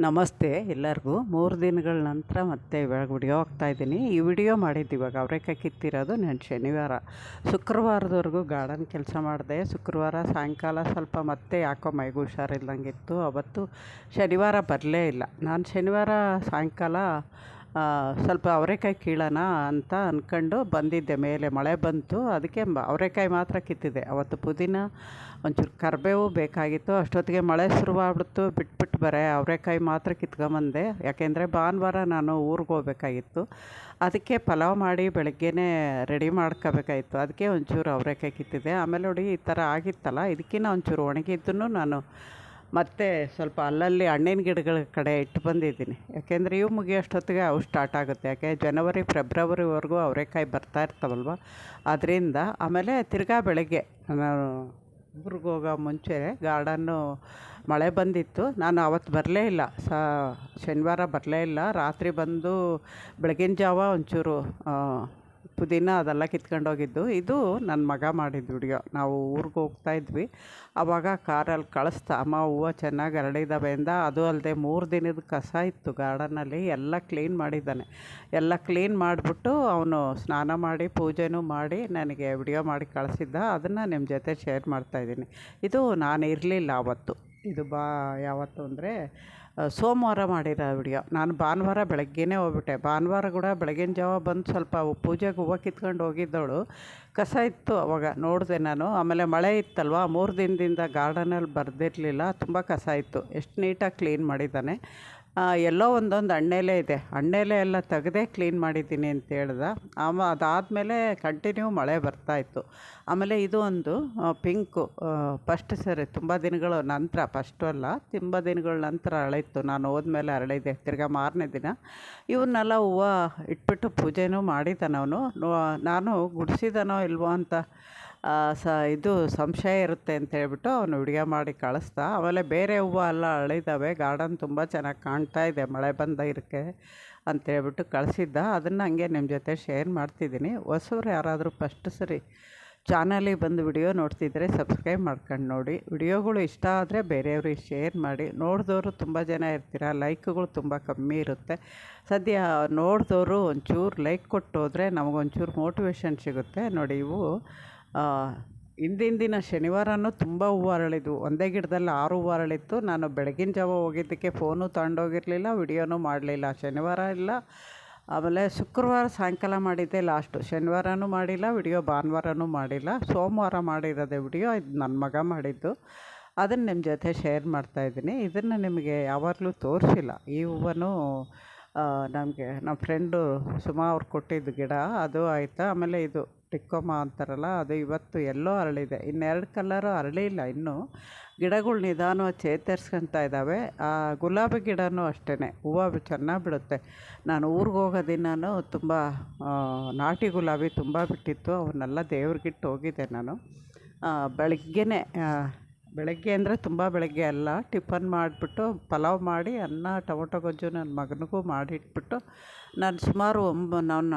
ನಮಸ್ತೆ ಎಲ್ಲರಿಗೂ. ಮೂರು ದಿನಗಳ ನಂತರ ಮತ್ತೆ ಇವಾಗ ವಿಡಿಯೋ ಇದ್ದೀನಿ. ಈ ವಿಡಿಯೋ ಮಾಡಿದ್ದು ಇವಾಗ ಅವ್ರೇಕಾಯಿ ಕಿತ್ತಿರೋದು ನಾನು ಶನಿವಾರ. ಶುಕ್ರವಾರದವರೆಗೂ ಗಾರ್ಡನ್ ಕೆಲಸ ಮಾಡಿದೆ. ಶುಕ್ರವಾರ ಸಾಯಂಕಾಲ ಸ್ವಲ್ಪ ಮತ್ತೆ ಯಾಕೋ ಮೈಗೂ ಹುಷಾರಿಲ್ದಂಗಿತ್ತು ಅವತ್ತು ಶನಿವಾರ ಬರಲೇ ಇಲ್ಲ. ನಾನು ಶನಿವಾರ ಸಾಯಂಕಾಲ ಸ್ವಲ್ಪ ಅವರೆಕಾಯಿ ಕೀಳೋಣ ಅಂತ ಅಂದ್ಕೊಂಡು ಬಂದಿದ್ದೆ ಮೇಲೆ. ಮಳೆ ಬಂತು, ಅದಕ್ಕೆ ಅವರೆಕಾಯಿ ಮಾತ್ರ ಕಿತ್ತಿದೆ. ಅವತ್ತು ಪುದೀನ, ಒಂಚೂರು ಕರಿಬೇವು ಬೇಕಾಗಿತ್ತು. ಅಷ್ಟೊತ್ತಿಗೆ ಮಳೆ ಶುರುವಾಗ್ಬಿಡ್ತು, ಬಿಟ್ಬಿಟ್ಟು ಬರೆ ಅವರೆಕಾಯಿ ಮಾತ್ರ ಕಿತ್ಕೊಂಬಂದೆ. ಯಾಕೆಂದರೆ ಭಾನುವಾರ ನಾನು ಊರಿಗೆ ಹೋಗ್ಬೇಕಾಗಿತ್ತು. ಅದಕ್ಕೆ ಪಲಾವ್ ಮಾಡಿ ಬೆಳಗ್ಗೆನೇ ರೆಡಿ ಮಾಡ್ಕೋಬೇಕಾಗಿತ್ತು. ಅದಕ್ಕೆ ಒಂಚೂರು ಅವರೆಕಾಯಿ ಕಿತ್ತಿದೆ. ಆಮೇಲೆ ನೋಡಿ ಈ ಥರ ಆಗಿತ್ತಲ್ಲ ಇದಕ್ಕಿಂತ ಒಂಚೂರು ಒಣಗಿದ್ದನ್ನು ನಾನು ಮತ್ತು ಸ್ವಲ್ಪ ಅಲ್ಲಲ್ಲಿ ಹಣ್ಣಿನ ಗಿಡಗಳ ಕಡೆ ಇಟ್ಟು ಬಂದಿದ್ದೀನಿ. ಯಾಕೆಂದರೆ ಇವು ಮುಗಿಯೋಷ್ಟೊತ್ತಿಗೆ ಅವು ಸ್ಟಾರ್ಟ್ ಆಗುತ್ತೆ. ಯಾಕೆ ಜನವರಿ ಫೆಬ್ರವರಿವರೆಗೂ ಅವರೆಕಾಯಿ ಬರ್ತಾ ಇರ್ತಾವಲ್ವ? ಅದರಿಂದ ಆಮೇಲೆ ತಿರ್ಗಾ ಬೆಳಗ್ಗೆ ನಾನು ಊರಿಗೆ ಹೋಗೋ ಮುಂಚೆ ಗಾರ್ಡನ್ನು ಮಳೆ ಬಂದಿತ್ತು. ನಾನು ಅವತ್ತು ಬರಲೇ ಇಲ್ಲ. ಸ, ಶನಿವಾರ ಬರಲೇ ಇಲ್ಲ. ರಾತ್ರಿ ಬಂದು ಬೆಳಗಿನ ಜಾವ ಒಂಚೂರು ಪುದೀನ ಅದೆಲ್ಲ ಕಿತ್ಕೊಂಡು ಹೋಗಿದ್ದು. ಇದು ನನ್ನ ಮಗ ಮಾಡಿದ್ದು ವಿಡಿಯೋ. ನಾವು ಊರಿಗೆ ಹೋಗ್ತಾ ಇದ್ವಿ. ಆವಾಗ ಕಾರಲ್ಲಿ ಕಳಿಸ್ತಾ, ಅಮ್ಮ, ಹೂವು ಚೆನ್ನಾಗಿ ಹರಡಿದ್ದಾವೆ ಅಂದ. ಅದು ಅಲ್ಲದೆ ಮೂರು ದಿನದ ಕಸ ಇತ್ತು ಗಾರ್ಡನಲ್ಲಿ ಎಲ್ಲ ಕ್ಲೀನ್ ಮಾಡಿದ್ದಾನೆ. ಎಲ್ಲ ಕ್ಲೀನ್ ಮಾಡಿಬಿಟ್ಟು ಅವನು ಸ್ನಾನ ಮಾಡಿ, ಪೂಜೆನೂ ಮಾಡಿ ನನಗೆ ವಿಡಿಯೋ ಮಾಡಿ ಕಳಿಸಿದ್ದ. ಅದನ್ನು ನಿಮ್ಮ ಜೊತೆ ಶೇರ್ ಮಾಡ್ತಾಯಿದ್ದೀನಿ ಇದು ನಾನು ಇರಲಿಲ್ಲ ಆವತ್ತು ಇದು ಬಾ ಯಾವತ್ತು ಅಂದರೆ ಸೋಮವಾರ ಮಾಡಿರೋ ವಿಡಿಯೋ. ನಾನು ಭಾನುವಾರ ಬೆಳಗ್ಗೆನೇ ಹೋಗ್ಬಿಟ್ಟೆ. ಭಾನುವಾರ ಕೂಡ ಬೆಳಗಿನ ಜಾವ ಬಂದು ಸ್ವಲ್ಪ ಪೂಜೆಗೆ ಹೂವು ಕಿತ್ಕೊಂಡು ಹೋಗಿದ್ದವಳು. ಕಸ ಇತ್ತು ಅವಾಗ, ನೋಡಿದೆ ನಾನು. ಆಮೇಲೆ ಮಳೆ ಇತ್ತಲ್ವ? ಮೂರು ದಿನದಿಂದ ಗಾರ್ಡನಲ್ಲಿ ಬರೆದಿರಲಿಲ್ಲ. ತುಂಬ ಕಸ ಇತ್ತು. ಎಷ್ಟು ನೀಟಾಗಿ ಕ್ಲೀನ್ ಮಾಡಿದ್ದಾನೆ. ಎಲ್ಲೋ ಒಂದೊಂದು ಹಣ್ಣೆಲೆ ಇದೆ. ಹಣ್ಣೆಲೆ ಎಲ್ಲ ತೆಗೆದೇ ಕ್ಲೀನ್ ಮಾಡಿದ್ದೀನಿ ಅಂತ ಹೇಳ್ದ. ಆಮ, ಅದಾದಮೇಲೆ ಕಂಟಿನ್ಯೂ ಮಳೆ ಬರ್ತಾಯಿತ್ತು ಆಮೇಲೆ ಇದು ಒಂದು ಪಿಂಕು ಫಸ್ಟ್ ಸರಿ, ತುಂಬ ದಿನಗಳ ನಂತರ ಫಸ್ಟು ಅಲ್ಲ, ತುಂಬ ದಿನಗಳ ನಂತರ ಅರಳಿತ್ತು. ನಾನು ಹೋದ್ಮೇಲೆ ಅರಳಿದೆ. ತಿರ್ಗಾ ಮಾರನೇ ದಿನ. ಇವನ್ನೆಲ್ಲ ಹೂವು ಇಟ್ಬಿಟ್ಟು ಪೂಜೆನೂ ಮಾಡಿದ್ದಾನೆ ಅವನು ನಾನು ಗುಡಿಸಿದನೋ ಇಲ್ವೋ ಅಂತ ಸ, ಇದು ಸಂಶಯ ಇರುತ್ತೆ ಅಂತ ಹೇಳ್ಬಿಟ್ಟು ಅವನು ವಿಡಿಯೋ ಮಾಡಿ ಕಳಿಸ್ತಾ. ಆಮೇಲೆ ಬೇರೆ ಹೂವು ಎಲ್ಲ ಅಳಿದಾವೆ. ಗಾರ್ಡನ್ ತುಂಬ ಚೆನ್ನಾಗಿ ಕಾಣ್ತಾ ಇದೆ. ಮಳೆ ಬಂದ ಇರಕ್ಕೆ ಅಂತ ಹೇಳ್ಬಿಟ್ಟು ಕಳಿಸಿದ್ದ. ಅದನ್ನು ಹಂಗೆ ನಿಮ್ಮ ಜೊತೆ ಶೇರ್ ಮಾಡ್ತಿದ್ದೀನಿ. ಹೊಸಬ್ರು ಯಾರಾದರೂ ಫಸ್ಟ್ ಸರಿ ಚಾನಲಿಗೆ ಬಂದು ವಿಡಿಯೋ ನೋಡ್ತಿದ್ರೆ ಸಬ್ಸ್ಕ್ರೈಬ್ ಮಾಡ್ಕೊಂಡು ನೋಡಿ. ವಿಡಿಯೋಗಳು ಇಷ್ಟ ಆದರೆ ಬೇರೆಯವ್ರಿಗೆ ಶೇರ್ ಮಾಡಿ. ನೋಡಿದವರು ತುಂಬ ಜನ ಇರ್ತೀರ. ಲೈಕ್ಗಳು ತುಂಬ ಕಮ್ಮಿ ಇರುತ್ತೆ. ಸದ್ಯ ನೋಡಿದವರು ಒಂಚೂರು ಲೈಕ್ ಕೊಟ್ಟು ಹೋದರೆ ನಮಗೊಂಚೂರು ಮೋಟಿವೇಶನ್ ಸಿಗುತ್ತೆ. ನೋಡಿ ಇವು ಹಿಂದಿನ ದಿನ ಶನಿವಾರನೂ ತುಂಬ ಹೂವು ಅರಳಿದ್ವು ಒಂದೇ ಗಿಡದಲ್ಲಿ ಆರು ಹೂವು ಅರಳಿತ್ತು ನಾನು ಬೆಳಗಿನ ಜಾವ ಹೋಗಿದ್ದಕ್ಕೆ ಫೋನು ತಗೊಂಡೋಗಿರಲಿಲ್ಲ, ವಿಡಿಯೋನೂ ಮಾಡಲಿಲ್ಲ. ಶನಿವಾರ ಇಲ್ಲ, ಆಮೇಲೆ ಶುಕ್ರವಾರ ಸಾಯಂಕಾಲ ಮಾಡಿದ್ದೆ ಲಾಸ್ಟು. ಶನಿವಾರನೂ ಮಾಡಿಲ್ಲ, ವಿಡಿಯೋ ಭಾನುವಾರನೂ ಮಾಡಿಲ್ಲ. ಸೋಮವಾರ ಮಾಡಿರೋದೆ ವಿಡಿಯೋ, ಇದು ನನ್ನ ಮಗ ಮಾಡಿದ್ದು. ಅದನ್ನು ನಿಮ್ಮ ಜೊತೆ ಶೇರ್ ಮಾಡ್ತಾಯಿದ್ದೀನಿ ಇದನ್ನು ನಿಮಗೆ ಯಾವಾಗಲೂ ತೋರಿಸಿಲ್ಲ. ಈ ಹೂವನ್ನು ನಮಗೆ ನಮ್ಮ ಫ್ರೆಂಡು ಸುಮಾ ಅವ್ರು ಕೊಟ್ಟಿದ್ದು ಗಿಡ, ಅದು ಆಯಿತಾ? ಆಮೇಲೆ ಇದು ಟಿಕ್ಕೊಮ್ಮ ಅಂತಾರಲ್ಲ ಅದು ಇವತ್ತು ಎಲ್ಲೋ ಅರಳಿದೆ. ಇನ್ನೆರಡು ಕಲರು ಅರಳಿಲ್ಲ ಇನ್ನೂ. ಗಿಡಗಳು ನಿಧಾನವಾಗಿ ಚೇತರಿಸ್ಕೊಂತ ಇದ್ದಾವೆ ಆ ಗುಲಾಬಿ ಗಿಡವೂ ಅಷ್ಟೇ ಹೂವು ಚೆನ್ನಾಗಿ ಬಿಡುತ್ತೆ. ನಾನು ಊರಿಗೆ ಹೋಗೋ ದಿನವೂ ತುಂಬ ನಾಟಿ ಗುಲಾಬಿ ತುಂಬ ಬಿಟ್ಟಿತ್ತು. ಅವನ್ನೆಲ್ಲ ದೇವ್ರಿಗಿಟ್ಟು ಹೋಗಿದ್ದೆ ನಾನು. ಆ, ಬೆಳಗ್ಗೆ ಅಂದರೆ ತುಂಬ ಬೆಳಗ್ಗೆ ಅಲ್ಲ. ಟಿಫನ್ ಮಾಡಿಬಿಟ್ಟು ಪಲಾವ್ ಮಾಡಿ, ಅನ್ನ, ಟೊಮೊಟೊ ಗೊಜ್ಜು ನನ್ನ ಮಗನಿಗೂ ಮಾಡಿಟ್ಬಿಟ್ಟು ನಾನು ಸುಮಾರು ಒಂಬ ನನ್ನ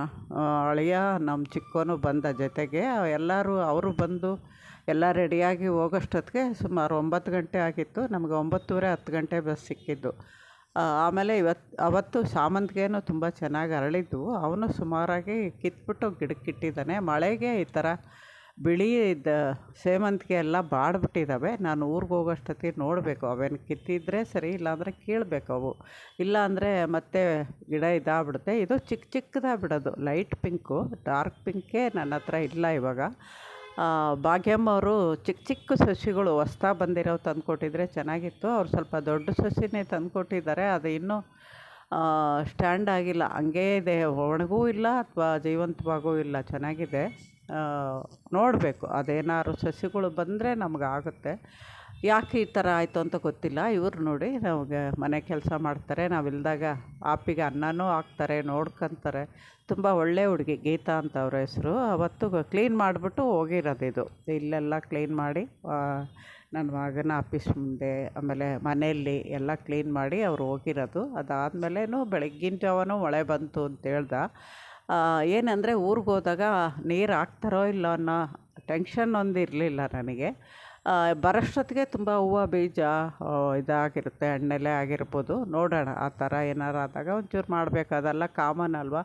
ಅಳಿಯ ನಮ್ಮ ಚಿಕ್ಕೋನು ಬಂದ ಜೊತೆಗೆ ಎಲ್ಲರೂ, ಅವರು ಬಂದು ಎಲ್ಲ ರೆಡಿಯಾಗಿ ಹೋಗೋಷ್ಟೊತ್ತಿಗೆ ಸುಮಾರು ಒಂಬತ್ತು ಗಂಟೆ ಆಗಿತ್ತು. ನಮಗೆ ಒಂಬತ್ತೂವರೆ, ಹತ್ತು ಗಂಟೆ ಬಸ್ ಸಿಕ್ಕಿದ್ದು. ಆಮೇಲೆ ಇವತ್ತು ಅವತ್ತು ಸಾಮಂತಿಗೆನೂ ತುಂಬ ಚೆನ್ನಾಗಿ ಅರಳಿದ್ವು. ಅವನು ಸುಮಾರಾಗಿ ಕಿತ್ಬಿಟ್ಟು ಗಿಡಕ್ಕಿಟ್ಟಿದ್ದಾನೆ ಮಳೆಗೆ ಈ ಥರ ಬಿಳಿ ಇದ್ದ ಸೇವಂತಿಗೆ ಎಲ್ಲ ಬಾಡ್ಬಿಟ್ಟಿದ್ದಾವೆ. ನಾನು ಊರಿಗೆ ಹೋಗೋಷ್ಟೊತ್ತಿಗೆ ನೋಡಬೇಕು. ಅವೇನು ಕಿತ್ತಿದ್ರೆ ಸರಿ, ಇಲ್ಲಾಂದರೆ ಕೀಳಬೇಕು ಅವು. ಇಲ್ಲಾಂದರೆ ಮತ್ತೆ ಗಿಡ ಇದಾಗ್ಬಿಡುತ್ತೆ. ಇದು ಚಿಕ್ಕ ಚಿಕ್ಕದಾಗಿ ಬಿಡೋದು ಲೈಟ್ ಪಿಂಕು, ಡಾರ್ಕ್ ಪಿಂಕೇ ನನ್ನ ಹತ್ರ ಇಲ್ಲ ಇವಾಗ. ಭಾಗ್ಯಮ್ಮ ಅವರು ಚಿಕ್ಕ ಚಿಕ್ಕ ಸಸಿಗಳು ಹೊಸ್ದಾಗಿ ಬಂದಿರೋ ತಂದುಕೊಟ್ಟಿದ್ರೆ ಚೆನ್ನಾಗಿತ್ತು. ಅವ್ರು ಸ್ವಲ್ಪ ದೊಡ್ಡ ಸಸಿನೇ ತಂದುಕೊಟ್ಟಿದ್ದಾರೆ. ಅದು ಇನ್ನೂ ಸ್ಟ್ಯಾಂಡ್ ಆಗಿಲ್ಲ. ಹಂಗೇ ಇದೆ. ಒಣಗೂ ಇಲ್ಲ ಅಥವಾ ಜೀವಂತವಾಗೂ ಇಲ್ಲ. ಚೆನ್ನಾಗಿದೆ. ನೋಡಬೇಕು. ಅದೇನಾದ್ರು ಸಸಿಗಳು ಬಂದರೆ ನಮ್ಗೆ ಆಗುತ್ತೆ. ಯಾಕೆ ಈ ಥರ ಆಯಿತು ಅಂತ ಗೊತ್ತಿಲ್ಲ. ಇವ್ರು ನೋಡಿ ನಮಗೆ ಮನೆ ಕೆಲಸ ಮಾಡ್ತಾರೆ. ನಾವಿಲ್ದಾಗ ಆಪಿಗೆ ಅನ್ನನೂ ಹಾಕ್ತಾರೆ, ನೋಡ್ಕೊತಾರೆ. ತುಂಬ ಒಳ್ಳೆ ಹುಡುಗಿ. ಗೀತಾ ಅಂತ ಅವ್ರ ಹೆಸರು. ಅವತ್ತು ಕ್ಲೀನ್ ಮಾಡಿಬಿಟ್ಟು ಹೋಗಿರೋದು ಇದು. ಇಲ್ಲೆಲ್ಲ ಕ್ಲೀನ್ ಮಾಡಿ ನನ್ನ ಮಗನ ಆಫೀಸ್ ಮುಂದೆ ಆಮೇಲೆ ಮನೆಯಲ್ಲಿ ಎಲ್ಲ ಕ್ಲೀನ್ ಮಾಡಿ ಅವ್ರು ಹೋಗಿರೋದು. ಅದಾದಮೇಲೆನೂ ಬೆಳಗ್ಗಿನ ಜಾವನೂ ಮಳೆ ಬಂತು ಅಂತ ಆ, ಏನಂದರೆ ಊರಿಗೆ ಹೋದಾಗ ನೀರು ಹಾಕ್ತಾರೋ ಇಲ್ಲೋ ಅನ್ನೋ ಟೆನ್ಷನ್ ಒಂದು ಇರಲಿಲ್ಲ ನನಗೆ. ಬರೋಷ್ಟೊತ್ತಿಗೆ ತುಂಬ ಹೂವು ಬೀಜ ಇದಾಗಿರುತ್ತೆ ಹಣ್ಣೆಲೆ ಆಗಿರ್ಬೋದು. ನೋಡೋಣ, ಆ ಥರ ಏನಾರು ಆದಾಗ ಒಂಚೂರು ಮಾಡಬೇಕು. ಕಾಮನ್ ಅಲ್ವಾ?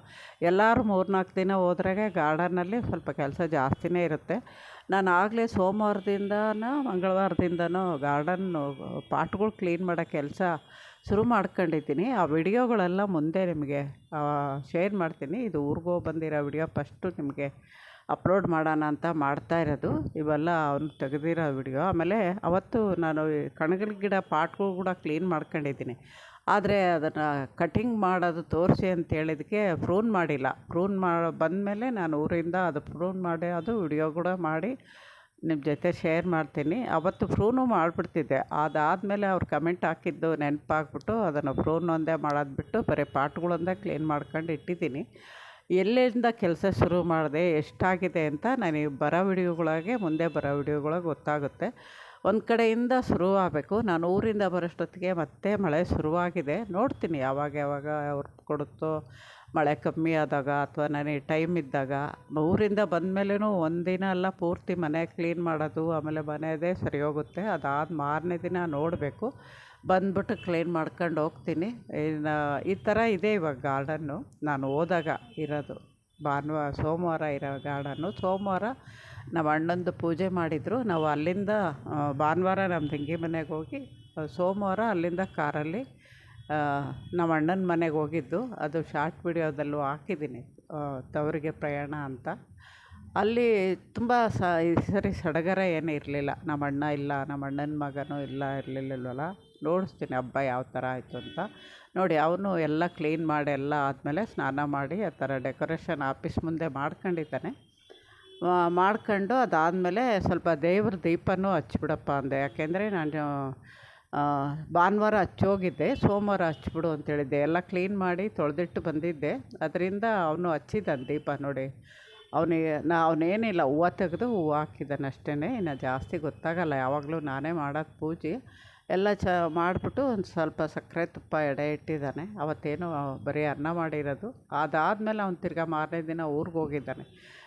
ಎಲ್ಲರೂ ಮೂರು ನಾಲ್ಕು ದಿನ ಹೋದ್ರಾಗೆ ಗಾರ್ಡನಲ್ಲಿ ಸ್ವಲ್ಪ ಕೆಲಸ ಜಾಸ್ತಿನೇ ಇರುತ್ತೆ. ನಾನು ಆಗಲೇ ಸೋಮವಾರದಿಂದನೋ, ಮಂಗಳವಾರದಿಂದನೋ ಗಾರ್ಡನ್ ಪಾಟ್ಗಳು ಕ್ಲೀನ್ ಮಾಡೋ ಕೆಲಸ ಶುರು ಮಾಡ್ಕೊಂಡಿದ್ದೀನಿ. ಆ ವಿಡಿಯೋಗಳೆಲ್ಲ ಮುಂದೆ ನಿಮಗೆ ಶೇರ್ ಮಾಡ್ತೀನಿ. ಇದು ಊರಿಗೋ ಬಂದಿರೋ ವಿಡಿಯೋ ಫಸ್ಟು ನಿಮಗೆ ಅಪ್ಲೋಡ್ ಮಾಡೋಣ ಅಂತ ಮಾಡ್ತಾ ಇರೋದು. ಇವೆಲ್ಲ ಅವ್ನು ತೆಗೆದಿರೋ ವಿಡಿಯೋ. ಆಮೇಲೆ ಅವತ್ತು ನಾನು ಕಣಗಿಲ ಗಿಡ ಪಾಟ್ಗಳು ಕೂಡ ಕ್ಲೀನ್ ಮಾಡ್ಕೊಂಡಿದ್ದೀನಿ. ಆದರೆ ಅದನ್ನು ಕಟಿಂಗ್ ಮಾಡೋದು ತೋರಿಸಿ ಅಂತ ಹೇಳಿದ್ದಕ್ಕೆ ಪ್ರೂನ್ ಮಾಡಿಲ್ಲ. ಪ್ರೂನ್ ಮಾಡಿ ಬಂದಮೇಲೆ ನಾನು ಊರಿಂದ ಅದು ಪ್ರೂನ್ ಮಾಡಿ, ಅದು ವಿಡಿಯೋ ಕೂಡ ಮಾಡಿ ನಿಮ್ಮ ಜೊತೆ ಶೇರ್ ಮಾಡ್ತೀನಿ. ಅವತ್ತು ಪ್ರೂನು ಮಾಡಿಬಿಡ್ತಿದ್ದೆ. ಅದಾದಮೇಲೆ ಅವ್ರು ಕಮೆಂಟ್ ಹಾಕಿದ್ದು ನೆನಪಾಗ್ಬಿಟ್ಟು ಅದನ್ನು ಪ್ರೂನ್ ಒಂದೇ ಮಾಡೋದು ಬಿಟ್ಟು ಬರೀ ಪಾಟ್ಗಳೊಂದೇ ಕ್ಲೀನ್ ಮಾಡ್ಕೊಂಡು ಇಟ್ಟಿದ್ದೀನಿ. ಎಲ್ಲಿಂದ ಕೆಲಸ ಶುರು ಮಾಡಿದೆ, ಎಷ್ಟಾಗಿದೆ ಅಂತ ನನಗೆ ಬರೋ ವಿಡಿಯೋಗಳಾಗೆ ಮುಂದೆ ಬರೋ ವಿಡಿಯೋಗಳಿಗೆ ಗೊತ್ತಾಗುತ್ತೆ. ಒಂದು ಕಡೆಯಿಂದ ಶುರು ಆಗಬೇಕು. ನಾನು ಊರಿಂದ ಬರೋಷ್ಟೊತ್ತಿಗೆ ಮತ್ತೆ ಮಳೆ ಶುರುವಾಗಿದೆ. ನೋಡ್ತೀನಿ ಯಾವಾಗ ಯಾವಾಗ ಅವ್ರು ಕೊಡುತ್ತೋ, ಮಳೆ ಕಮ್ಮಿ ಆದಾಗ ಅಥವಾ ನನಗೆ ಟೈಮ್ ಇದ್ದಾಗ. ಊರಿಂದ ಬಂದಮೇಲೂ ಒಂದಿನ ಎಲ್ಲ ಪೂರ್ತಿ ಮನೆ ಕ್ಲೀನ್ ಮಾಡೋದು, ಆಮೇಲೆ ಮನೆಯದೇ ಸರಿ ಹೋಗುತ್ತೆ. ಅದಾದ ಮಾರನೇ ದಿನ ನೋಡಬೇಕು. ಬಂದ್ಬಿಟ್ಟು ಕ್ಲೀನ್ ಮಾಡ್ಕೊಂಡು ಹೋಗ್ತೀನಿ. ಇನ್ನು ಈ ಥರ ಇದೆ ಇವಾಗ ಗಾರ್ಡನ್ನು. ನಾನು ಹೋದಾಗ ಇರೋದು ಭಾನುವಾರ, ಸೋಮವಾರ ಇರೋ ಗಾರ್ಡನ್ನು. ಸೋಮವಾರ ನಮ್ಮ ಅಣ್ಣಂದು ಪೂಜೆ ಮಾಡಿದರು. ನಾವು ಅಲ್ಲಿಂದ ಭಾನುವಾರ ನಮ್ಮ ತಂಗಿ ಮನೆಗೆ ಹೋಗಿ, ಸೋಮವಾರ ಅಲ್ಲಿಂದ ಕಾರಲ್ಲಿ ನಮ್ಮ ಅಣ್ಣನ ಮನೆಗೆ ಹೋಗಿದ್ದು. ಅದು ಶಾರ್ಟ್ ವಿಡಿಯೋದಲ್ಲೂ ಹಾಕಿದ್ದೀನಿ ತವರಿಗೆ ಪ್ರಯಾಣ ಅಂತ. ಅಲ್ಲಿ ತುಂಬ ಸ ಸರಿ ಸಡಗರ ಏನೂ ಇರಲಿಲ್ಲ. ನಮ್ಮ ಅಣ್ಣ ಇಲ್ಲ ನಮ್ಮ ಅಣ್ಣನ ಮಗನೂ ಇಲ್ಲ ಇರಲಿಲ್ಲವಲ್ಲ ನೋಡಿಸ್ತೀನಿ ಹಬ್ಬ ಯಾವ ಥರ ಆಯಿತು ಅಂತ. ನೋಡಿ, ಅವನು ಎಲ್ಲ ಕ್ಲೀನ್ ಮಾಡಿ, ಎಲ್ಲ ಆದಮೇಲೆ ಸ್ನಾನ ಮಾಡಿ, ಆ ಥರ ಡೆಕೋರೇಷನ್ ಆಫೀಸ್ ಮುಂದೆ ಮಾಡ್ಕೊಂಡಿದ್ದಾನೆ. ಮಾಡ್ಕೊಂಡು ಅದಾದಮೇಲೆ ಸ್ವಲ್ಪ ದೇವ್ರ ದೀಪನೂ ಹಚ್ಬಿಡಪ್ಪ ಅಂದೆ. ಯಾಕೆಂದರೆ ನಾನು ಭಾನುವಾರ ಹಚ್ಚೋಗಿದ್ದೆ, ಸೋಮವಾರ ಹಚ್ಬಿಡು ಅಂತೇಳಿದ್ದೆ. ಎಲ್ಲ ಕ್ಲೀನ್ ಮಾಡಿ ತೊಳೆದಿಟ್ಟು ಬಂದಿದ್ದೆ. ಅದರಿಂದ ಅವನು ಹಚ್ಚಿದ್ದಾನೆ ದೀಪ ನೋಡಿ. ಅವನಿಗೆ ನಾ ಅವನೇನಿಲ್ಲ, ಹೂವು ತೆಗೆದು ಹೂವು ಹಾಕಿದ್ದಾನೆ ಅಷ್ಟೇ ಇನ್ನು ಜಾಸ್ತಿ ಗೊತ್ತಾಗಲ್ಲ, ಯಾವಾಗಲೂ ನಾನೇ ಮಾಡೋದು ಪೂಜೆ. ಎಲ್ಲ ಚ, ಮಾಡಿಬಿಟ್ಟು ಒಂದು ಸ್ವಲ್ಪ ಸಕ್ಕರೆ ತುಪ್ಪ ಎಡೆ ಇಟ್ಟಿದ್ದಾನೆ. ಅವತ್ತೇನು ಬರೀ ಅನ್ನ ಮಾಡಿರೋದು. ಅದಾದಮೇಲೆ ಅವ್ನು ತಿರ್ಗಾ ಮಾರನೇ ದಿನ ಊರಿಗೆ ಹೋಗಿದ್ದಾನೆ.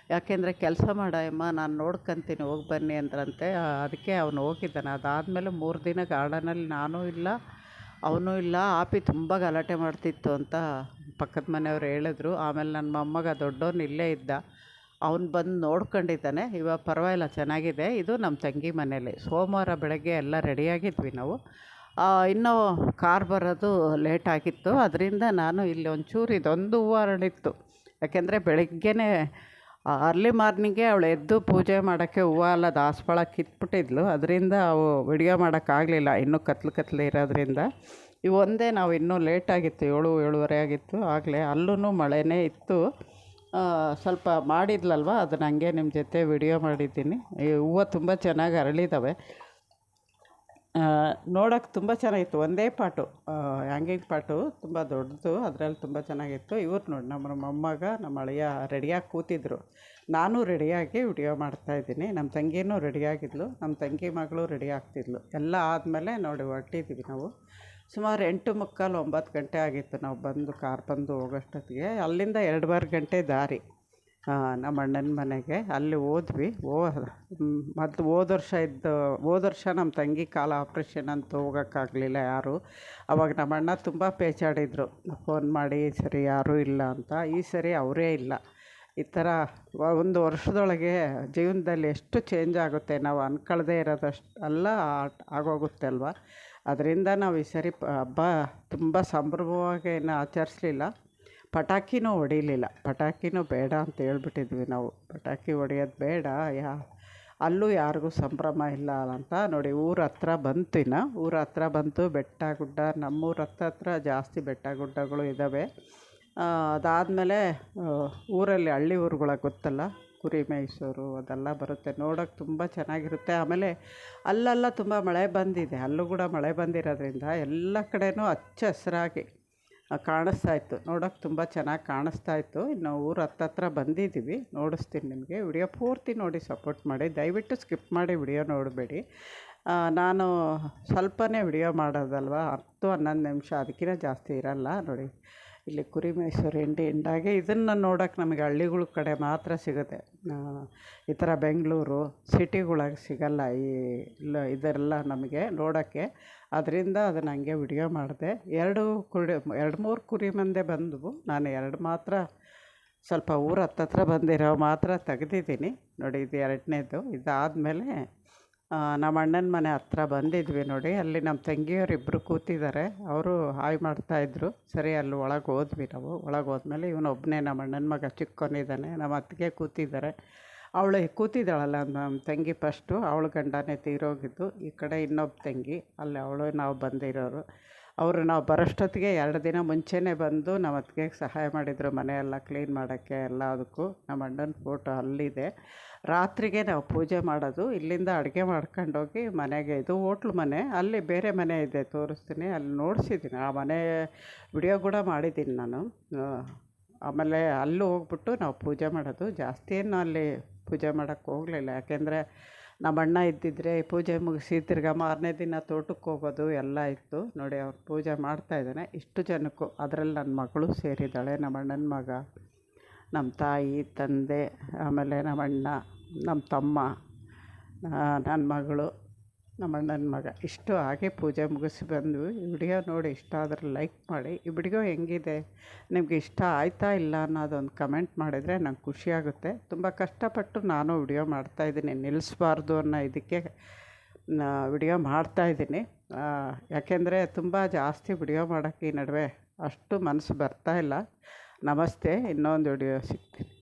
ಯಾಕೆಂದರೆ ಕೆಲಸ ಮಾಡಮ್ಮ ನಾನು ನೋಡ್ಕೊಂತೀನಿ, ಹೋಗಿ ಬನ್ನಿ ಅಂದ್ರಂತೆ. ಅದಕ್ಕೆ ಅವನು ಹೋಗಿದ್ದಾನೆ. ಅದಾದಮೇಲೆ ಮೂರು ದಿನ ಗಾರ್ಡನಲ್ಲಿ ನಾನೂ ಇಲ್ಲ, ಅವನೂ ಇಲ್ಲ. ಆಪಿ ತುಂಬ ಗಲಾಟೆ ಮಾಡ್ತಿತ್ತು ಅಂತ ಪಕ್ಕದ ಮನೆಯವ್ರು ಹೇಳಿದ್ರು. ಆಮೇಲೆ ನನ್ನ ಮೊಮ್ಮಗ ದೊಡ್ಡವನು ಇಲ್ಲೇ ಇದ್ದ. ಅವ್ನು ಬಂದು ನೋಡ್ಕೊಂಡಿದ್ದಾನೆ. ಇವಾಗ ಪರವಾಗಿಲ್ಲ, ಚೆನ್ನಾಗಿದೆ. ಇದು ನಮ್ಮ ತಂಗಿ ಮನೇಲಿ. ಸೋಮವಾರ ಬೆಳಗ್ಗೆ ಎಲ್ಲ ರೆಡಿಯಾಗಿದ್ವಿ ನಾವು. ಇನ್ನೂ ಕಾರ್ ಬರೋದು ಲೇಟ್ ಆಗಿತ್ತು. ಅದರಿಂದ ನಾನು ಇಲ್ಲಿ ಒಂಚೂರು ಇದೊಂದು ಹೂವು ಅರಳಿತ್ತು ಯಾಕೆಂದರೆ ಬೆಳಗ್ಗೆನೇ ಅರ್ಲಿ ಮಾರ್ನಿಂಗೇ ಅವಳು ಎದ್ದು ಪೂಜೆ ಮಾಡೋಕ್ಕೆ ಹೂವು ಎಲ್ಲ ದಾಸವಾಳ ಕಿತ್ಬಿಟ್ಟಿದ್ಲು ಅದರಿಂದ ಅವು ವಿಡಿಯೋ ಮಾಡೋಕ್ಕಾಗಲಿಲ್ಲ ಇನ್ನೂ ಕತ್ಲು ಕತ್ಲು ಇರೋದ್ರಿಂದ. ಇವೊಂದೇ ನಾವು ಇನ್ನೂ ಲೇಟಾಗಿತ್ತು ಏಳು ಏಳುವರೆ ಆಗಿತ್ತು. ಆಗಲೇ ಅಲ್ಲೂ ಮಳೆನೇ ಇತ್ತು. ಸ್ವಲ್ಪ ಮಾಡಿದ್ಲಲ್ವ? ಅದನ್ನ ಹಂಗೆ ನಿಮ್ಮ ಜೊತೆ ವಿಡಿಯೋ ಮಾಡಿದ್ದೀನಿ. ಈ ಹೂವು ತುಂಬ ಚೆನ್ನಾಗಿ ಅರಳಿದ್ದಾವೆ ನೋಡೋಕೆ ತುಂಬ ಚೆನ್ನಾಗಿತ್ತು. ಒಂದೇ ಪಾಟು. ಹ್ಯಾಂಗಿಂಗ್ ಪಾಟು. ತುಂಬ ದೊಡ್ಡದು, ಅದರಲ್ಲಿ ತುಂಬ ಚೆನ್ನಾಗಿತ್ತು. ಇವ್ರು ನೋಡಿ, ನಮ್ಮ ಮೊಮ್ಮಗ, ನಮ್ಮ ಅಳಿಯ ರೆಡಿಯಾಗಿ ಕೂತಿದ್ರು. ನಾನು ರೆಡಿಯಾಗಿ ವಿಡಿಯೋ ಮಾಡ್ತಾಯಿದ್ದೀನಿ ನಮ್ಮ ತಂಗಿನೂ ರೆಡಿಯಾಗಿದ್ಲು. ನಮ್ಮ ತಂಗಿ ಮಗಳು ರೆಡಿ ಆಗ್ತಿದ್ಲು. ಎಲ್ಲ ಆದಮೇಲೆ ನೋಡಿ ಹೊರಟಿದ್ದೀವಿ ನಾವು. ಸುಮಾರು ಎಂಟು ಮುಕ್ಕಾಲು ಒಂಬತ್ತು ಗಂಟೆ ಆಗಿತ್ತು ನಾವು ಬಂದು ಕಾರ್ ಬಂದು ಹೋಗೋಷ್ಟೊತ್ತಿಗೆ. ಅಲ್ಲಿಂದ ಎರಡೂವರೆ ಗಂಟೆ ದಾರಿ ನಮ್ಮ ಅಣ್ಣನ ಮನೆಗೆ. ಅಲ್ಲಿ ಹೋದ್ವಿ. ಓ ಮೊದ್ಲು ಹೋದ ವರ್ಷ ಇದ್ದು, ಹೋದ ವರ್ಷ ನಮ್ಮ ತಂಗಿ ಕಾಲು ಆಪ್ರೇಷನ್ ಅಂತ ಹೋಗೋಕ್ಕಾಗಲಿಲ್ಲ ಯಾರು. ಅವಾಗ ನಮ್ಮ ಅಣ್ಣ ತುಂಬ ಪೇಚಾಡಿದರು. ಫೋನ್ ಮಾಡಿ ಸರಿ ಯಾರೂ ಇಲ್ಲ ಅಂತ. ಈ ಸರಿ ಅವರೇ ಇಲ್ಲ. ಈ ಥರ ಒಂದು ವರ್ಷದೊಳಗೆ ಜೀವನದಲ್ಲಿ ಎಷ್ಟು ಚೇಂಜ್ ಆಗುತ್ತೆ ನಾವು ಅಂದ್ಕೊಳ್ದೇ ಇರೋದಷ್ಟು ಅಲ್ಲ, ಆಗೋಗುತ್ತೆ ಅಲ್ವಾ? ಅದರಿಂದ ನಾವು ಈ ಸರಿ ಹಬ್ಬ ತುಂಬ ಸಂಭ್ರಮವಾಗಿ ಏನು ಆಚರಿಸ್ಲಿಲ್ಲ. ಪಟಾಕಿನೂ ಹೊಡಿಲಿಲ್ಲ. ಪಟಾಕಿನೂ ಬೇಡ ಅಂತ ಹೇಳ್ಬಿಟ್ಟಿದ್ವಿ ನಾವು. ಪಟಾಕಿ ಹೊಡಿಯೋದು ಬೇಡ. ಯಾ, ಅಲ್ಲೂ ಯಾರಿಗೂ ಸಂಭ್ರಮ ಇಲ್ಲ ಅಂತ. ನೋಡಿ, ಊರ ಹತ್ರ ಬಂತು ಇನ್ನು ಊರ ಹತ್ರ ಬಂತು ಬೆಟ್ಟ ಗುಡ್ಡ, ನಮ್ಮೂರ ಹತ್ರ ಜಾಸ್ತಿ ಬೆಟ್ಟ ಗುಡ್ಡಗಳು ಇದ್ದಾವೆ ಅದಾದಮೇಲೆ ಊರಲ್ಲಿ ಹಳ್ಳಿ ಊರುಗಳಿಗೆ ಗೊತ್ತಲ್ಲ? ಕುರಿ ಮೇಯಿಸೋರು ಅದೆಲ್ಲ ಬರುತ್ತೆ. ನೋಡೋಕೆ ತುಂಬ ಚೆನ್ನಾಗಿರುತ್ತೆ. ಆಮೇಲೆ ಅಲ್ಲೆಲ್ಲ ತುಂಬ ಮಳೆ ಬಂದಿದೆ. ಅಲ್ಲೂ ಕೂಡ ಮಳೆ ಬಂದಿರೋದ್ರಿಂದ ಎಲ್ಲ ಕಡೆಯೂ ಹಚ್ಚ ಹಸಿರಾಗಿ ಕಾಣಿಸ್ತಾ ಇತ್ತು. ನೋಡೋಕೆ ತುಂಬ ಚೆನ್ನಾಗಿ ಕಾಣಿಸ್ತಾ ಇತ್ತು. ಇನ್ನು ಊರ ಹತ್ತತ್ರ ಬಂದಿದ್ದೀವಿ. ನೋಡಿಸ್ತೀನಿ ನಿಮಗೆ. ವಿಡಿಯೋ ಪೂರ್ತಿ ನೋಡಿ ಸಪೋರ್ಟ್ ಮಾಡಿ. ದಯವಿಟ್ಟು ಸ್ಕಿಪ್ ಮಾಡಿ ವಿಡಿಯೋ ನೋಡಬೇಡಿ. ನಾನು ಸ್ವಲ್ಪನೇ ವಿಡಿಯೋ ಮಾಡೋದಲ್ವ? ಹತ್ತು ಹನ್ನೊಂದು ನಿಮಿಷ ಅದಕ್ಕಿಂತ ಜಾಸ್ತಿ ಇರಲ್ಲ. ನೋಡಿ. ಇಲ್ಲಿ ಕುರಿ ಮೈಸೂರು ಹಿಂಡಿ ಹಿಂಡಾಗೆ ಇದನ್ನು ನೋಡೋಕೆ ನಮಗೆ ಹಳ್ಳಿಗಳ ಕಡೆ ಮಾತ್ರ ಸಿಗುತ್ತೆ. ಈ ಥರ ಬೆಂಗಳೂರು ಸಿಟಿಗಳಾಗ ಸಿಗಲ್ಲ ಈ ಇಲ್ಲ ಇದೆಲ್ಲ ನಮಗೆ ನೋಡೋಕ್ಕೆ. ಅದರಿಂದ ಅದನ್ನು ಹಂಗೆ ವಿಡಿಯೋ ಮಾಡಿದೆ. ಎರಡು ಕುರಿ, ಎರಡು ಮೂರು ಕುರಿ ಮಂದೆ ಬಂದವು. ನಾನು ಎರಡು ಮಾತ್ರ ಸ್ವಲ್ಪ ಊರ ಹತ್ತತ್ರ ಬಂದಿರೋ ಮಾತ್ರ ತೆಗೆದಿದ್ದೀನಿ. ನೋಡಿ ಇದು ಎರಡನೇದು. ಇದಾದಮೇಲೆ ನಮ್ಮ ಅಣ್ಣನ ಮನೆ ಹತ್ರ ಬಂದಿದ್ವಿ ನೋಡಿ. ಅಲ್ಲಿ ನಮ್ಮ ತಂಗಿಯವರು ಇಬ್ಬರು ಕೂತಿದ್ದಾರೆ. ಅವರು ಹಾಯ್ ಮಾಡ್ತಾಯಿದ್ರು ಸರಿ, ಅಲ್ಲಿ ಒಳಗೆ ಹೋದ್ವಿ ನಾವು. ಒಳಗೆ ಹೋದ್ಮೇಲೆ ಇವನೊಬ್ಬನೇ ನಮ್ಮ ಅಣ್ಣನ ಮಗ, ಚಿಕ್ಕವನಿದ್ದಾನೆ. ನಮ್ಮ ಅತ್ತಿಗೆ ಕೂತಿದ್ದಾರೆ. ಅವಳು ಕೂತಿದ್ದಾಳಲ್ಲ, ನಮ್ಮ ತಂಗಿ ಫಸ್ಟು ಅವಳ ಗಂಡನೇ ತೀರೋಗಿದ್ದು. ಈ ಕಡೆ ಇನ್ನೊಬ್ಬ ತಂಗಿ. ಅಲ್ಲಿ ಅವಳು, ನಾವು ಬಂದಿರೋರು. ಅವರು ನಾವು ಬರೋಷ್ಟೊತ್ತಿಗೆ ಎರಡು ದಿನ ಮುಂಚೆನೇ ಬಂದು ನಮ್ಮ ಅತ್ತಿಗೆಗೆ ಸಹಾಯ ಮಾಡಿದರು, ಮನೆಯೆಲ್ಲ ಕ್ಲೀನ್ ಮಾಡೋಕ್ಕೆ ಎಲ್ಲದಕ್ಕೂ ನಮ್ಮ ಅಣ್ಣನ ಫೋಟೋ ಅಲ್ಲಿದೆ. ರಾತ್ರಿಗೆ ನಾವು ಪೂಜೆ ಮಾಡೋದು, ಇಲ್ಲಿಂದ ಅಡುಗೆ ಮಾಡ್ಕೊಂಡೋಗಿ ಮನೆಗೆ, ಇದು ಹೋಟ್ಲು ಮನೆ, ಅಲ್ಲಿ ಬೇರೆ ಮನೆ ಇದೆ, ತೋರಿಸ್ತೀನಿ, ಅಲ್ಲಿ ನೋಡಿಸಿದ್ದೀನಿ. ಆ ಮನೆ ವಿಡಿಯೋ ಕೂಡ ಮಾಡಿದ್ದೀನಿ ನಾನು. ಆಮೇಲೆ ಅಲ್ಲಿ ಹೋಗ್ಬಿಟ್ಟು ನಾವು ಪೂಜೆ ಮಾಡೋದು. ಜಾಸ್ತಿ ಏನು ಅಲ್ಲಿ ಪೂಜೆ ಮಾಡೋಕ್ಕೆ ಹೋಗಲಿಲ್ಲ. ಯಾಕೆಂದರೆ ನಮ್ಮ ಅಣ್ಣ ಇದ್ದಿದ್ದರೆ ಪೂಜೆ ಮುಗಿಸಿ ತಿರ್ಗಾ ಮಾರನೇ ದಿನ ತೋಟಕ್ಕೆ ಹೋಗೋದು ಎಲ್ಲ ಇತ್ತು. ನೋಡಿ, ಅವ್ರು ಪೂಜೆ ಮಾಡ್ತಾಯಿದ್ದಾನೆ ಇಷ್ಟು ಜನಕ್ಕೂ ಅದರಲ್ಲಿ ನನ್ನ ಮಗಳು ಸೇರಿದ್ದಾಳೆ ನಮ್ಮಣ್ಣನ ಮಗ, ನಮ್ಮ ತಾಯಿ, ತಂದೆ, ಆಮೇಲೆ ನಮ್ಮಣ್ಣ ನಮ್ಮ ತಮ್ಮ ನನ್ನ ಮಗಳು. ನಮ್ಮ ಅಣ್ಣನ ಮಗ. ಇಷ್ಟು ಹಾಗೆ ಪೂಜೆ ಮುಗಿಸಿ ಬಂದ್ವಿ ಈ ವಿಡಿಯೋ ನೋಡಿ ಇಷ್ಟ ಆದರೆ ಲೈಕ್ ಮಾಡಿ. ಈ ವಿಡಿಯೋ ಹೆಂಗಿದೆ? ನಿಮಗೆ ಇಷ್ಟ ಆಯ್ತಾ ಇಲ್ಲ ಅನ್ನೋದೊಂದು ಕಮೆಂಟ್ ಮಾಡಿದರೆ ನಂಗೆ ಖುಷಿಯಾಗುತ್ತೆ ತುಂಬ ಕಷ್ಟಪಟ್ಟು ನಾನು ವಿಡಿಯೋ ಮಾಡ್ತಾಯಿದ್ದೀನಿ ನಿಲ್ಲಿಸ್ಬಾರ್ದು ಅನ್ನೋ ಇದಕ್ಕೆ ವಿಡಿಯೋ ಮಾಡ್ತಾಯಿದ್ದೀನಿ ಯಾಕೆಂದರೆ ತುಂಬ ಜಾಸ್ತಿ ವಿಡಿಯೋ ಮಾಡೋಕ್ಕೆ ಈ ನಡುವೆ ಅಷ್ಟು ಮನಸ್ಸು ಬರ್ತಾಯಿಲ್ಲ ನಮಸ್ತೆ, ಇನ್ನೊಂದು ವಿಡಿಯೋ ಸಿಗ್ತೀನಿ.